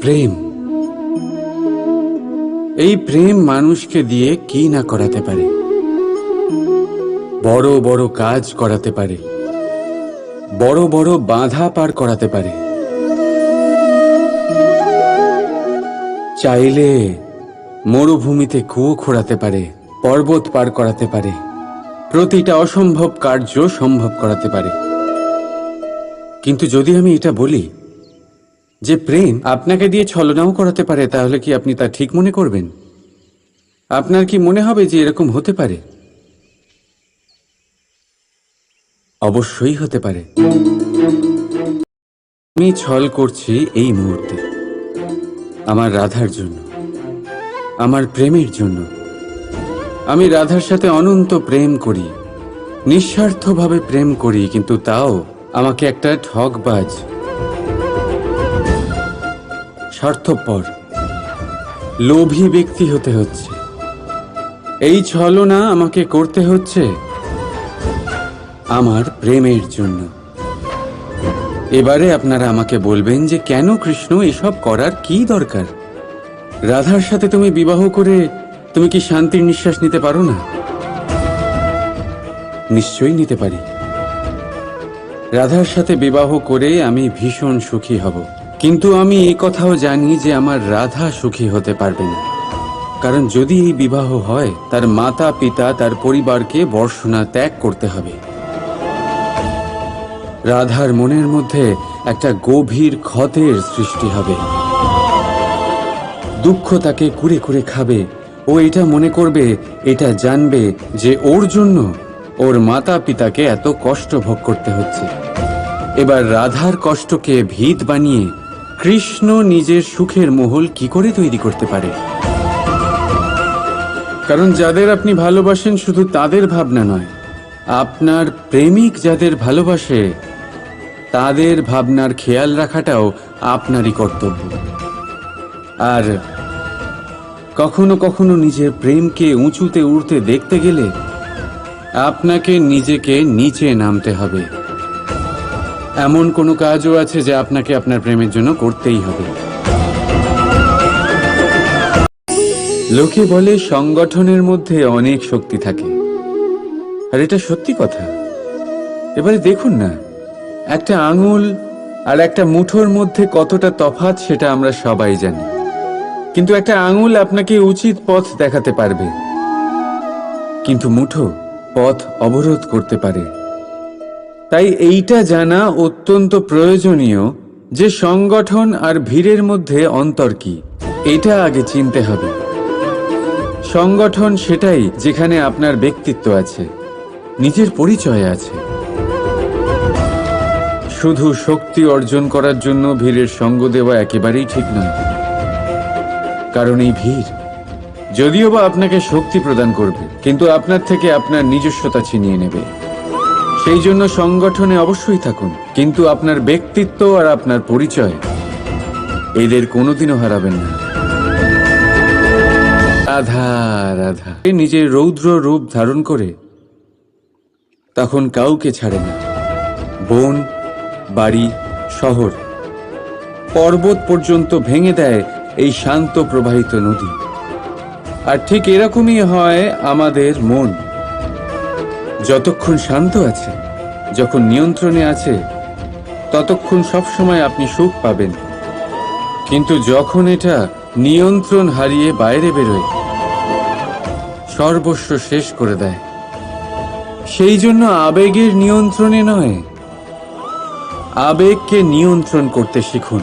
প্রেম। এই প্রেম মানুষকে দিয়ে কি না করাতে পারে? বড় বড় কাজ করাতে পারে। বড় বড় বাধা পার করাতে পারে। চাইলে মরুভূমিতে কুয়ো খোঁড়াতে পারে, পর্বত পার করাতে পারে। প্রতিটা অসম্ভব কার্য সম্ভব করাতে পারে। কিন্তু যদি আমি এটা বলি যে প্রেম আপনাকে দিয়ে ছলনাও করাতে পারে, তাহলে কি আপনি তা ঠিক মনে করবেন? আপনার কি মনে হবে যে এরকম হতে পারে? অবশ্যই হতে পারে। আমি ছল করছি এই মুহূর্তে। আমার রাধার জন্য। আমার প্রেমের জন্য। আমি রাধার সাথে অনন্ত প্রেম করি। নিঃস্বার্থভাবে প্রেম করি, কিন্তু তাও আমাকে একটা ঠকবাজ স্বার্থপর, লোভী ব্যক্তি হতে হচ্ছে। এই ছলনা আমাকে করতে হচ্ছে আমার প্রেমের জন্য। এবারে আপনারা আমাকে বলবেন যে কেন কৃষ্ণ এসব করার কি দরকার? রাধার সাথে তুমি বিবাহ করে তুমি কি শান্তির নিঃশ্বাস নিতে পারো না? নিশ্চয়ই নিতে পারি। রাধার সাথে বিবাহ করে আমি ভীষণ সুখী হব। কিন্তু আমি এই কথাও জানি যে আমার রাধা সুখী হতে পারবে না। কারণ যদি এই বিবাহ হয়, তার মাতা, পিতা, তার পরিবারকে বর্ষণা ত্যাগ করতে হবে। রাধার মনের মধ্যে একটা গভীর ক্ষতের সৃষ্টি হবে। দুঃখ তাকে কুড়ে কুড়ে খাবে। ও এটা মনে করবে, এটা জানবে যে ওর জন্য ওর মাতা, পিতাকে এত কষ্ট ভোগ করতে হচ্ছে। এবার রাধার কষ্টকে ভিত বানিয়ে কৃষ্ণ নিজের সুখের মহল কি করে তৈরি করতে পারে? কারণ যাদের আপনি ভালোবাসেন শুধু তাদের ভাবনা নয়, আপনার প্রেমিক যাদের ভালোবাসে, তাদের ভাবনার খেয়াল রাখাটাও আপনারই কর্তব্য। আর কখনো কখনো নিজের প্রেমকে উঁচুতে উঠতে দেখতে গেলে আপনাকে নিজেকে নিচে নামতে হবে। এমন কোনো কাজও আছে যে আপনাকে আপনার প্রেমের জন্য করতেই হবে। লোকে বলে সংগঠনের মধ্যে অনেক শক্তি থাকে। আর এটা সত্যি কথা। এবারে দেখুন না, একটা আঙুল আর একটা মুঠোর মধ্যে কতটা তফাৎ সেটা আমরা সবাই জানি। কিন্তু একটা আঙুল আপনাকে উচিত পথ দেখাতে পারবে। কিন্তু মুঠো পথ অবরোধ করতে পারে। তাই এইটা জানা অত্যন্ত প্রয়োজনীয় যে সংগঠন আর ভিড়ের মধ্যে অন্তর কি। এটা আগে চিনতে হবে। সংগঠন সেটাই যেখানে আপনার ব্যক্তিত্ব আছে, নিজের পরিচয় আছে। শুধু শক্তি অর্জন করার জন্য ভিড়ের সঙ্গ দেওয়া একেবারেই ঠিক নয়। কারণ এই ভিড় যদিও বা আপনাকে শক্তি প্রদান করবে, কিন্তু আপনার থেকে আপনার নিজস্বতা ছিনিয়ে নেবে। সেই জন্য সংগঠনে অবশ্যই থাকুন। কিন্তু আপনার ব্যক্তিত্ব আর আপনার পরিচয় এদের কোনোদিনও হারাবেন না। রাধা নিজের রৌদ্র রূপ ধারণ করে তখন কাউকে ছাড়ে না। বন, বাড়ি, শহর, পর্বত পর্যন্ত ভেঙে দেয় এই শান্ত প্রবাহিত নদী। আর ঠিক এরকমই হয় আমাদের মন। যতক্ষণ শান্ত আছে যখন নিয়ন্ত্রণে আছে, ততক্ষণ সবসময় আপনি সুখ পাবেন। কিন্তু যখন এটা নিয়ন্ত্রণ হারিয়ে বাইরে বেরোয়, সর্বস্ব শেষ করে দেয়। সেই জন্য আবেগের নিয়ন্ত্রণে নয়, আবেগকে নিয়ন্ত্রণ করতে শিখুন।